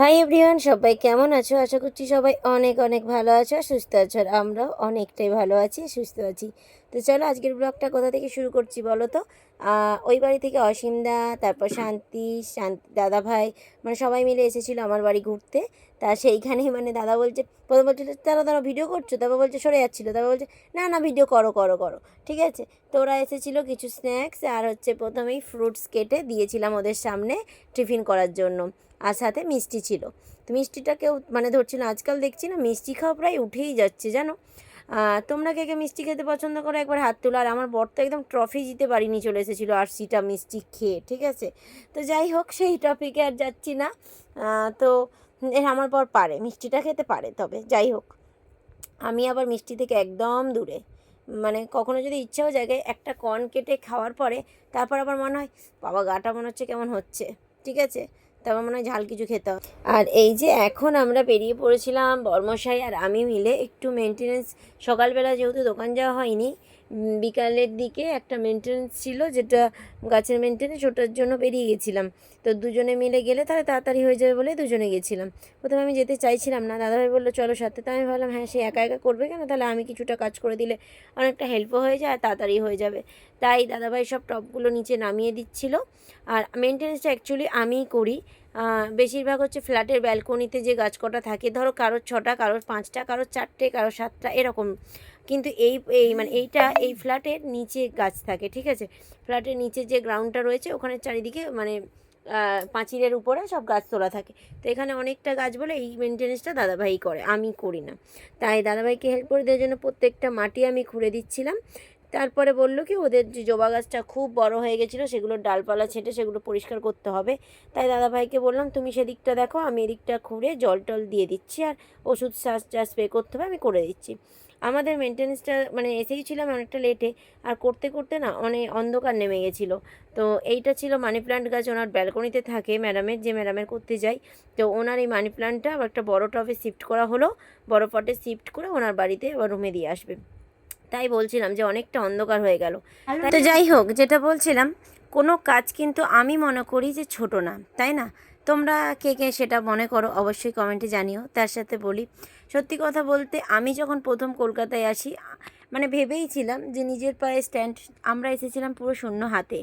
Hi everyone সবাই কেমন আছো? আশা করছি সবাই অনেক অনেক ভালো আছো সুস্থ আছো আর আমরাও অনেকটাই ভালো আছি সুস্থ আছি। তো চলো আজকের ব্লগটা কোথা থেকে শুরু করছি বলো তো? ওই বাড়ি থেকে অসীমদা তারপর শান্তি শান্তি, দাদা ভাই মানে সবাই মিলে এসেছিল আমার বাড়ি ঘুরতে। তা সেইখানেই মানে দাদা বলছে, প্রথম বলছে, তারা তারা ভিডিও করছ? তারপর বলছে, সরে যাচ্ছিল। তারপর বলছে, না না ভিডিও করো করো করো। ঠিক আছে? তো ওরা এসেছিল কিছু স্ন্যাক্স আর হচ্ছে প্রথমেই ফ্রুটস কেটে দিয়েছিলাম ওদের সামনে টিফিন করার জন্য। আর সাথে মিষ্টি ছিল। তো মিষ্টিটা কেউ মানে ধরছি না আজকাল দেখছি না, মিষ্টি খাওয়া প্রায় উঠেই যাচ্ছে, জানো? তোমরা কে কে মিষ্টি খেতে পছন্দ করো একবার হাত তোলো। আর আমার বর তো একদম ট্রফি জিতে বাড়ি নিয়ে চলে এসেছিল আর সিটা মিষ্টি খেয়ে, ঠিক আছে? তো যাই হোক, সেই টপিকে আর যাচ্ছি না। তো এ, আমার বর পারে, মিষ্টিটা খেতে পারে, তবে যাই হোক। আমি আবার মিষ্টি থেকে একদম দূরে। মানে কখনো যদি ইচ্ছাও জায়গায় একটা কর্ন কেটে খাওয়ার পরে, তারপর আবার মনে হয়, বাবা, গাটা মনে হচ্ছে কেমন হচ্ছে, ঠিক আছে? তারপর মনে হয় ঝাল কিছু খেতে হবে। আর এই যে এখন আমরা বেরিয়ে পড়েছিলাম বর্মশাই আর আমি মিলে একটু মেনটেনেন্স সকালবেলা যেহেতু দোকান যাওয়া হয়নি বিকালের দিকে একটা মেনটেনেন্স ছিল, যেটা গাছের মেনটেনেন্স ওটার জন্য বেরিয়ে গেছিলাম। তো দুজনে মিলে গেলে তাহলে তাড়াতাড়ি হয়ে যাবে বলে দুজনে গেছিলাম। প্রথমে আমি যেতে চাইছিলাম না, দাদাভাই বলল, চলো সাথে। তো আমি ভাবলাম হ্যাঁ সে একা একা করবে কেন? তাহলে আমি কিছুটা কাজ করে দিলে অনেকটা হেল্পও হয়ে যায় আর তাড়াতাড়ি হয়ে যাবে। তাই দাদাভাই সব টপগুলো নিচে নামিয়ে দিচ্ছিল। আর মেনটেনেন্সটা অ্যাকচুয়ালি আমিই করি। বেশিরভাগ হচ্ছে ফ্ল্যাটের ব্যালকনিতে যে গাছ কটা থাকে, ধরো কারোর ছটা, কারোর পাঁচটা, কারোর চারটে, কারোর সাতটা, এরকম। কিন্তু এই এই মানে এইটা, এই ফ্ল্যাটের নিচে গাছ থাকে, ঠিক আছে? ফ্ল্যাটের নিচে যে গ্রাউন্ডটা রয়েছে, ওখানে চারিদিকে মানে পাঁচিলের উপরে সব গাছ তোলা থাকে। তো এখানে অনেকটা গাছ বলে এই মেনটেনেন্সটা দাদাভাই করে, আমি করি না। তাই দাদাভাইকে হেল্প করে দেওয়ার জন্য প্রত্যেকটা মাটি আমি খুঁড়ে দিচ্ছিলাম। তারপরে বলল কি, ওদের যে জবা গাছটা খুব বড় হয়ে গেছিল সেগুলোর ডালপালা ছেঁটে সেগুলো পরিষ্কার করতে হবে। তাই দাদাভাইকে বললাম, তুমি সেদিকটা দেখো, আমি এদিকটা খুঁড়ে জল টল দিয়ে দিচ্ছি, আর ওষুধ শ্বাস যা স্প্রে করতে হবে, আমি করে দিচ্ছি। আমাদের মেনটেন্সটা মানে এসেই ছিলাম অনেকটা লেটে আর করতে করতে না অনেক অন্ধকার নেমে গেছিল। তো এইটা ছিল মানি প্ল্যান্ট গাছ ওনার ব্যালকনিতে থাকে ম্যাডামের যে ম্যাডামের করতে যাই। তো ওনার এই মানি প্ল্যান্টটা আবার একটা বড় টবে শিফট করা হলো। বড় পটে শিফট করে ওনার বাড়িতে আবার রুমে দিয়ে আসবে। তাই বলছিলাম যে অনেকটা অন্ধকার হয়ে গেল। তো যাই হোক যেটা বলছিলাম কোনো কাজ কিন্তু আমি মনে করি যে ছোট না তাই না? তোমরা কে কে সেটা মনে করো, অবশ্যই কমেন্টে জানিও। তার সাথে বলি, সত্যি কথা বলতে আমি যখন প্রথম কলকাতায় আসি মানে ভেবেইছিলাম যে নিজের পায়ে স্ট্যান্ড আমরা এসেছিলাম পুরো শূন্য হাতে।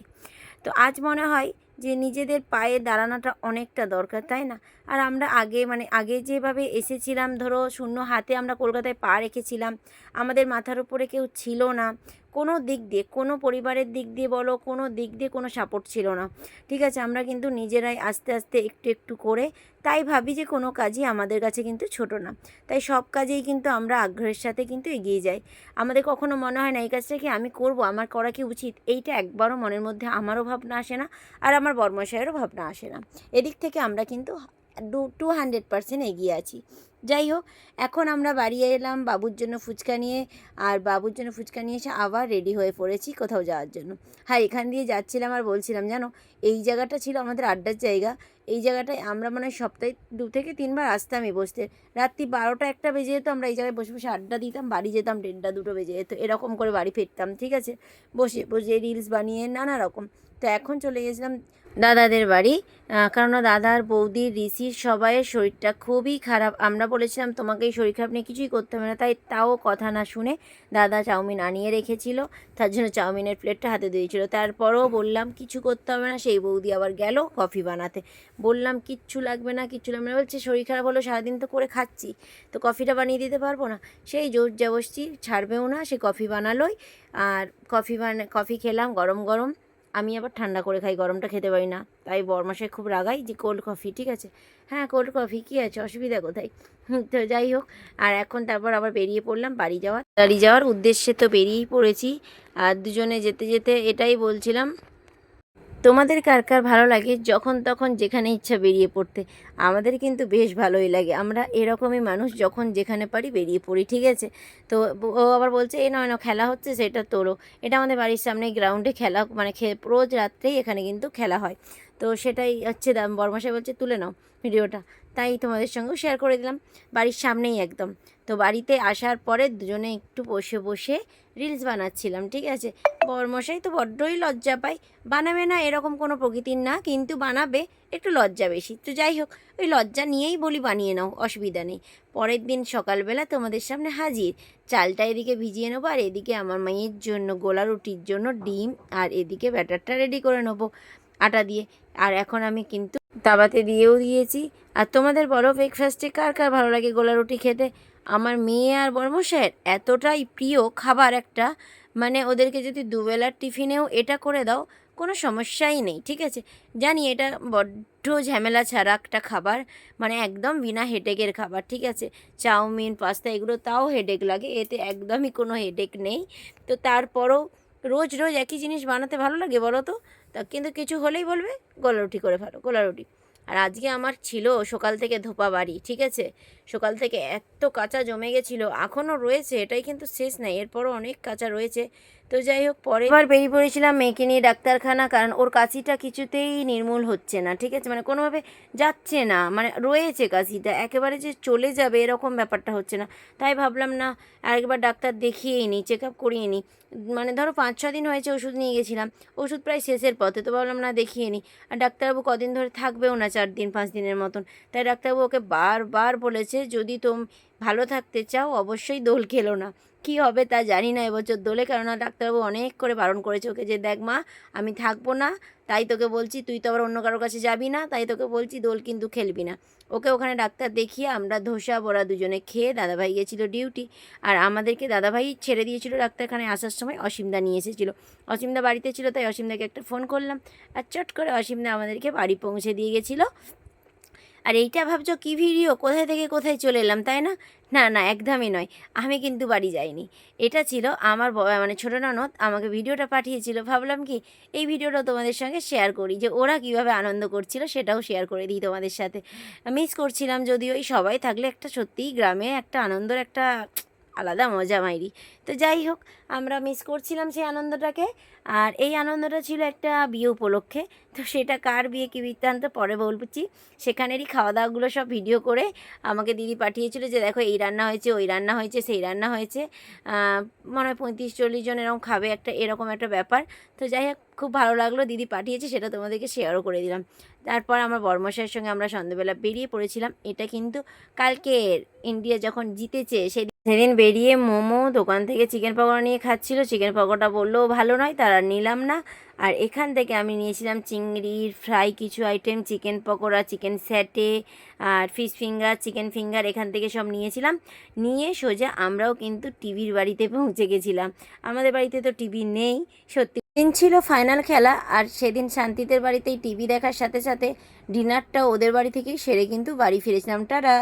তো আজ মনে হয় যে নিজেদের পায়ে দাঁড়ানোটা অনেকটা দরকার, তাই না? আর আমরা আগে মানে আগে যেভাবে এসেছিলাম, ধরো শূন্য হাতে আমরা কলকাতায় পা রেখেছিলাম, আমাদের মাথার উপরে কেউ ছিল না। কোনো দিক দিয়ে, কোনো পরিবারের দিক দিয়ে বলো, কোনো দিক দিয়ে কোনো সাপোর্ট ছিল না। ঠিক আছে, আমরা কিন্তু নিজেরাই আস্তে আস্তে একটু একটু করে, তাই ভাবি যে কোনো কাজই আমাদের কাছে কিন্তু ছোট না। তাই সব কাজেই কিন্তু আমরা আগ্রহের সাথে কিন্তু এগিয়ে যাই। আমাদের কখনো মনে হয় না, এই কাজটা কি আমি করব? আমার করা কি উচিত? এইটা একবারও মনের মধ্যে আমারও ভাবনা আসে না, আর আমার বর্মশায়েরও ভাবনা আসে না। এদিক থেকে আমরা কিন্তু টু হান্ড্রেড পার্সেন্ট এগিয়ে আছি। যাই হোক, এখন আমরা বাড়ি এলাম বাবুর জন্য ফুচকা নিয়ে, আর বাবুর জন্য ফুচকা নিয়ে এসে আবার রেডি হয়ে পড়েছি কোথাও যাওয়ার জন্য। হ্যাঁ এখান দিয়ে যাচ্ছিলাম আর বলছিলাম, জানো, এই জায়গাটা ছিল আমাদের আড্ডার জায়গা। এই জায়গাটায় আমরা মানে সপ্তাহে দু থেকে তিনবার আসতামই বসতে। রাত্রি বারোটা একটা বেজে যেত, আমরা এই জায়গায় বসে বসে আড্ডা দিতাম, বাড়ি যেতাম দেড়টা দুটো বেজে যেত, এরকম করে বাড়ি ফিরতাম, ঠিক আছে? বসে বসে রিলস বানিয়ে নানা রকম। তো এখন চলে গেছিলাম দাদাদের বাড়ি। কারণ দাদার বৌদির ঋষির সবাইয়ের শরীরটা খুবই খারাপ। আমরা বলেছিলাম, তোমাকে এই শরীর খারাপ নিয়ে কিছুই করতে হবে না। তাই তাও কথা না শুনে দাদা চাউমিন আনিয়ে রেখেছিল। তার জন্য চাউমিনের প্লেটটা হাতে দিয়েছিল। তারপরেও বললাম, কিছু করতে হবে না। সেই বৌদি আবার গেল কফি বানাতে। বললাম, কিচ্ছু লাগবে না, কিচ্ছু লাগবে না। বলছে, শরীর খারাপ হলো, সারাদিন তো করে খাচ্ছি। তো কফিটা বানিয়ে দিতে পারব না? সেই জোর জবস্তি ছাড়বেও না, সে কফি বানালোই। আর কফি বানা, কফি খেলাম গরম গরম। আমি আবার ঠান্ডা করে খাই, গরমটা খেতে পারি না। তাই বরমাসে খুব রাগাই যে কোল্ড কফি ঠিক আছে? হ্যাঁ কোল্ড কফি কী আছে? অসুবিধা কোথায়? তো যাই হোক, আর এখন তারপর আবার বেরিয়ে পড়লাম বাড়ি যাওয়ার। বাড়ি যাওয়ার উদ্দেশ্যে তো বেরিয়েই পড়েছি। আর দুজনে যেতে যেতে এটাই বলছিলাম তোমাদের কার কার ভালো লাগে? যখন তখন যেখানে ইচ্ছা বেরিয়ে পড়তে। আমাদের কিন্তু বেশ ভালোই লাগে। আমরা এরকমই মানুষ যখন যেখানে পারি বেরিয়ে পড়ি, ঠিক আছে? তো ও আবার বলছে, এ নয় খেলা হচ্ছে, সেটা তোরও। এটা আমাদের বাড়ির সামনে গ্রাউন্ডে খেলা মানে রোজ রাত্রেই এখানে কিন্তু খেলা হয়। তো সেটাই হচ্ছে বর্মাশাই বলছে, তুলে নাও ভিডিওটা। তাই তোমাদের সঙ্গেও শেয়ার করে দিলাম, বাড়ির সামনেই একদম। তো বাড়িতে আসার পরে দুজনে একটু বসে বসে রিলস বানাচ্ছিলাম, ঠিক আছে? বরমশাই তো বড্ডই লজ্জা পায়। বানাবে না এরকম কোনো প্রকৃতির না, কিন্তু বানাবে একটু লজ্জা বেশি। তো যাই হোক, ওই লজ্জা নিয়েই বলি বানিয়ে নাও, অসুবিধা নেই। পরের দিন সকালবেলা তোমাদের সামনে হাজির। চালটা এদিকে ভিজিয়ে নেব, আর এদিকে আমার মায়ের জন্য গোলা রুটির জন্য ডিম, আর এদিকে ব্যাটারটা রেডি করে নেব আটা দিয়ে। আর এখন আমি কিন্তু তাবাতে দিয়েও দিয়েছি। আর তোমাদের বলো ব্রেকফাস্টে কার কার ভালো লাগে গোলা রুটি খেতে? আমার মেয়ে আর বর্মশায়ের এতটাই প্রিয় খাবার একটা মানে ওদেরকে যদি দুবেলার টিফিনেও এটা করে দাও, কোনো সমস্যাই নেই, ঠিক আছে? জানি এটা বড্ড ঝামেলা ছাড়া একটা খাবার মানে একদম বিনা হেডেকের খাবার, ঠিক আছে? চাউমিন পাস্তা এগুলো তাও হেডেক লাগে, এতে একদমই কোনো হেডেক নেই। তো তারপরও রোজ রোজ একই জিনিস বানাতে ভালো লাগে বলো তো? তা কিন্তু কিছু হলেই বলবে গোলা রুটি করে ফেলো গোলা রুটি আর আজকে আমার ছিল সকাল থেকে ধোপা বাড়ি, ঠিক আছে? সকাল থেকে এত কাঁচা জমে গেছিল, এখনও রয়েছে, এটাই কিন্তু শেষ নাই, এরপরও অনেক কাঁচা রয়েছে। তো যাই হোক, পরে এবার বেরিয়ে পড়েছিলাম মেয়েকে নিয়ে ডাক্তারখানা, কারণ ওর কাশিটা কিছুতেই নির্মূল হচ্ছে না, ঠিক আছে? মানে কোনোভাবে যাচ্ছে না মানে রয়েছে কাশিটা, একেবারে যে চলে যাবে এরকম ব্যাপারটা হচ্ছে না। তাই ভাবলাম, না, আরেকবার ডাক্তার দেখিয়েই নিই চেক আপ করিয়ে নিই মানে ধরো পাঁচ, ছ দিন হয়েছে ওষুধ নিয়ে গেছিলাম, ওষুধ প্রায় শেষের পথে, তো ভাবলাম, না, দেখিয়ে নিই আর ডাক্তারবাবু কদিন ধরে থাকবেও না, চার দিন, পাঁচ দিনের মতন। তাই ডাক্তারবাবু ওকে বারবার বলেছে, যদি তোম ভালো থাকতে চাও, অবশ্যই দোল খেলো না। কী হবে তা জানি না এবছর দোলে, কেননা ডাক্তারবাবু অনেক করে বারণ করেছে ওকে যে, দেখ মা, আমি থাকব না, তাই তোকে বলছি তুই তো আবার অন্য কারোর কাছে যাবি না, তাই তোকে বলছি দোল কিন্তু খেলবি না। ওকে ওখানে ডাক্তার দেখিয়ে আমরা ধোসা, বড়া দুজনে খেয়ে দাদাভাই গেছিল ডিউটি। আর আমাদেরকে দাদাভাই ছেড়ে দিয়েছিল ডাক্তারখানায় আসার সময়, অসীমদা নিয়ে এসেছিল। অসীমদা বাড়িতে ছিল, তাই অসীমদাকে একটা ফোন করলাম। আর চট করে অসীমদা আমাদেরকে বাড়ি পৌঁছে দিয়ে গেছিল। আর এইটা ভাবছ কী ভিডিও? কোথায় থেকে কোথায় চলে এলাম, তাই না? না না, একদমই নয়। আমি কিন্তু বাড়ি যাইনি। এটা ছিল আমার মানে ছোটো ননদ আমাকে ভিডিওটা পাঠিয়েছিল। ভাবলাম কি, এই ভিডিওটা তোমাদের সঙ্গে শেয়ার করি যে ওরা কীভাবে আনন্দ করছিল সেটাও শেয়ার করে দিই তোমাদের সাথে। মিস করছিলাম যদিও এই সবাই থাকলে একটা সত্যিই গ্রামে একটা আনন্দর একটা আলাদা মজা মাইরি। তো যাই হোক, আমরা মিস করছিলাম সেই আনন্দটাকে। আর এই আনন্দটা ছিল একটা বিয়ে উপলক্ষে। তো সেটা কার বিয়ে কী বৃত্তান্ত পরে বলছি। সেখানেরই খাওয়া দাওয়াগুলো সব ভিডিও করে আমাকে দিদি পাঠিয়েছিল যে, দেখো, এই রান্না হয়েছে, ওই রান্না হয়েছে, সেই রান্না হয়েছে। মনে হয় পঁয়ত্রিশ, চল্লিশ জন এরকম খাবে একটা, এরকম একটা ব্যাপার। তো যাই হোক, খুব ভালো লাগল, দিদি পাঠিয়েছে, সেটা তোমাদেরকে শেয়ারও করে দিলাম। তারপর আমার বর্মশাইয়ের সঙ্গে আমরা সন্ধ্যেবেলা বেরিয়ে পড়েছিলাম। এটা কিন্তু কালকের ইন্ডিয়া যখন জিতেছে, সেদিন সেদিন বেরিয়ে মোমো দোকান থেকে চিকেন পকোড়া নিয়ে খাচ্ছিল। চিকেন পকোড়া বললেও ভালো নয়, তারা নিলাম না। আর এখান থেকে আমি নিয়েছিলাম চিংড়ির ফ্রাই কিছু item chicken pakora chicken satay আর ফিশ ফিঙ্গার চিকেন ফিঙ্গার এখান থেকে সব নিয়েছিলাম। নিয়ে সোজা আমরাও কিন্তু টিভির বাড়িতে পৌঁছে গেছিলাম। আমাদের বাড়িতে তো টিভি নেই, সত্যি। দিন ছিল ফাইনাল খেলা, আর সেদিন শান্তিদের বাড়িতেই টিভি দেখার সাথে সাথে ডিনারটা ওদের বাড়ি থেকেই সেরে কিন্তু বাড়ি ফিরেছিলাম। টাটা!